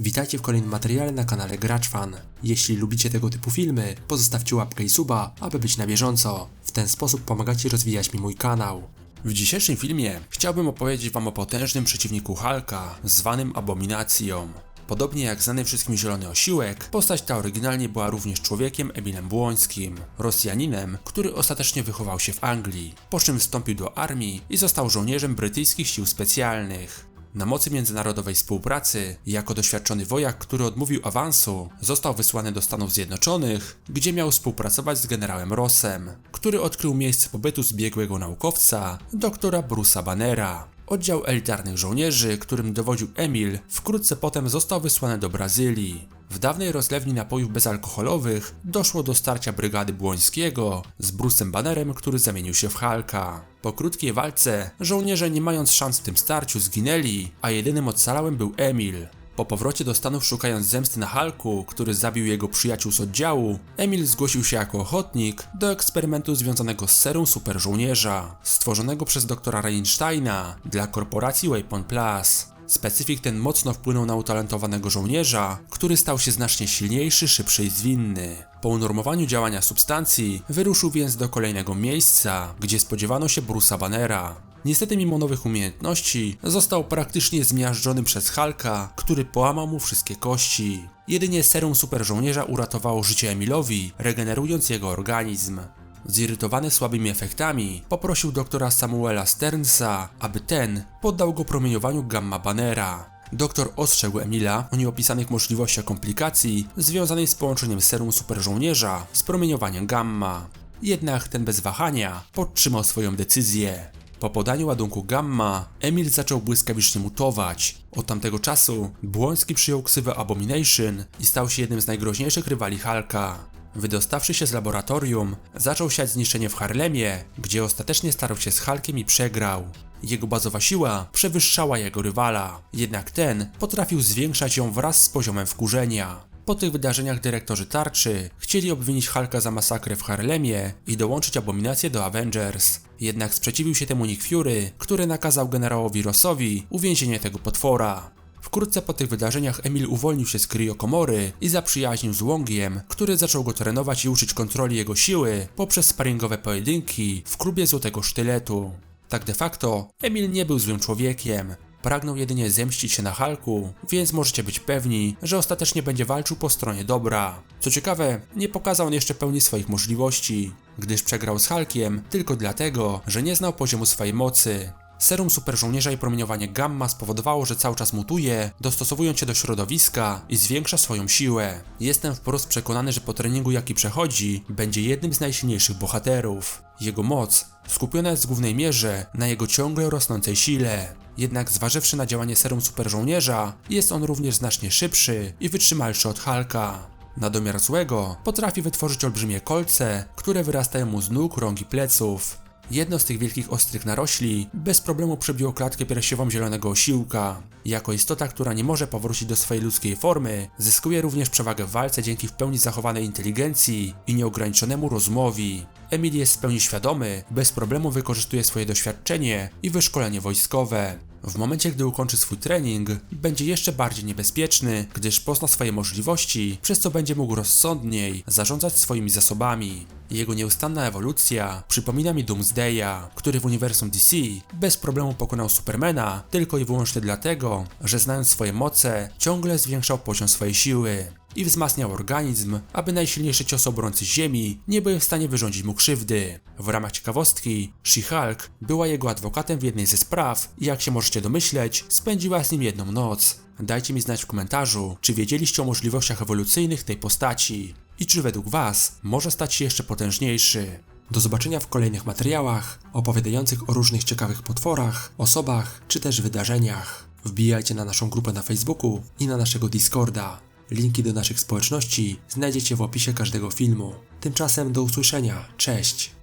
Witajcie w kolejnym materiale na kanale Gracz Fan. Jeśli lubicie tego typu filmy, pozostawcie łapkę i suba, aby być na bieżąco. W ten sposób pomagacie rozwijać mi mój kanał. W dzisiejszym filmie chciałbym opowiedzieć wam o potężnym przeciwniku Hulka, zwanym Abominacją. Podobnie jak znany wszystkim Zielony Osiłek, postać ta oryginalnie była również człowiekiem Emilem Błońskim, Rosjaninem, który ostatecznie wychował się w Anglii, po czym wstąpił do armii i został żołnierzem brytyjskich sił specjalnych. Na mocy międzynarodowej współpracy, jako doświadczony wojak, który odmówił awansu, został wysłany do Stanów Zjednoczonych, gdzie miał współpracować z generałem Rossem, który odkrył miejsce pobytu zbiegłego naukowca, doktora Bruce'a Bannera. Oddział elitarnych żołnierzy, którym dowodził Emil, wkrótce potem został wysłany do Brazylii. W dawnej rozlewni napojów bezalkoholowych doszło do starcia brygady Błońskiego z Bruce'em Bannerem, który zamienił się w Halka. Po krótkiej walce żołnierze nie mając szans w tym starciu zginęli, a jedynym ocalałym był Emil. Po powrocie do Stanów szukając zemsty na Halku, który zabił jego przyjaciół z oddziału, Emil zgłosił się jako ochotnik do eksperymentu związanego z serum superżołnierza, stworzonego przez doktora Reinsteina dla korporacji Waypoint Plus. Specyfik ten mocno wpłynął na utalentowanego żołnierza, który stał się znacznie silniejszy, szybszy i zwinny. Po unormowaniu działania substancji, wyruszył więc do kolejnego miejsca, gdzie spodziewano się Bruce'a Bannera. Niestety mimo nowych umiejętności, został praktycznie zmiażdżony przez Hulka, który połamał mu wszystkie kości. Jedynie serum super żołnierza uratowało życie Emilowi, regenerując jego organizm. Zirytowany słabymi efektami, poprosił doktora Samuela Sternsa, aby ten poddał go promieniowaniu gamma Bannera. Doktor ostrzegł Emila o nieopisanych możliwościach komplikacji związanych z połączeniem serum superżołnierza z promieniowaniem gamma. Jednak ten bez wahania podtrzymał swoją decyzję. Po podaniu ładunku gamma, Emil zaczął błyskawicznie mutować. Od tamtego czasu Błoński przyjął ksywę Abomination i stał się jednym z najgroźniejszych rywali Hulka. Wydostawszy się z laboratorium, zaczął siać zniszczenie w Harlemie, gdzie ostatecznie starł się z Hulkiem i przegrał. Jego bazowa siła przewyższała jego rywala, jednak ten potrafił zwiększać ją wraz z poziomem wkurzenia. Po tych wydarzeniach dyrektorzy tarczy chcieli obwinić Hulka za masakrę w Harlemie i dołączyć abominację do Avengers. Jednak sprzeciwił się temu Nick Fury, który nakazał generałowi Rossowi uwięzienie tego potwora. Wkrótce po tych wydarzeniach Emil uwolnił się z kryokomory i zaprzyjaźnił z Łongiem, który zaczął go trenować i uczyć kontroli jego siły poprzez sparingowe pojedynki w klubie Złotego Sztyletu. Tak de facto, Emil nie był złym człowiekiem. Pragnął jedynie zemścić się na Hulku, więc możecie być pewni, że ostatecznie będzie walczył po stronie dobra. Co ciekawe, nie pokazał on jeszcze pełni swoich możliwości, gdyż przegrał z Hulkiem tylko dlatego, że nie znał poziomu swojej mocy. Serum superżołnierza i promieniowanie gamma spowodowało, że cały czas mutuje, dostosowując się do środowiska i zwiększa swoją siłę. Jestem wprost przekonany, że po treningu jaki przechodzi, będzie jednym z najsilniejszych bohaterów. Jego moc skupiona jest w głównej mierze na jego ciągle rosnącej sile. Jednak zważywszy na działanie serum superżołnierza, jest on również znacznie szybszy i wytrzymalszy od Hulka. Na domiar złego potrafi wytworzyć olbrzymie kolce, które wyrastają mu z nóg, rąk i pleców. Jedno z tych wielkich ostrych narośli bez problemu przebiło klatkę piersiową zielonego osiłka. Jako istota, która nie może powrócić do swojej ludzkiej formy, zyskuje również przewagę w walce dzięki w pełni zachowanej inteligencji i nieograniczonemu rozumowi. Emil jest w pełni świadomy, bez problemu wykorzystuje swoje doświadczenie i wyszkolenie wojskowe. W momencie, gdy ukończy swój trening, będzie jeszcze bardziej niebezpieczny, gdyż pozna swoje możliwości, przez co będzie mógł rozsądniej zarządzać swoimi zasobami. Jego nieustanna ewolucja przypomina mi Doomsdaya, który w uniwersum DC bez problemu pokonał Supermana tylko i wyłącznie dlatego, że znając swoje moce, ciągle zwiększał poziom swojej siły i wzmacniał organizm, aby najsilniejsze ciosy obrońcy Ziemi nie były w stanie wyrządzić mu krzywdy. W ramach ciekawostki, She-Hulk była jego adwokatem w jednej ze spraw i jak się możecie domyśleć, spędziła z nim jedną noc. Dajcie mi znać w komentarzu, czy wiedzieliście o możliwościach ewolucyjnych tej postaci i czy według Was może stać się jeszcze potężniejszy. Do zobaczenia w kolejnych materiałach opowiadających o różnych ciekawych potworach, osobach czy też wydarzeniach. Wbijajcie na naszą grupę na Facebooku i na naszego Discorda. Linki do naszych społeczności znajdziecie w opisie każdego filmu. Tymczasem do usłyszenia. Cześć!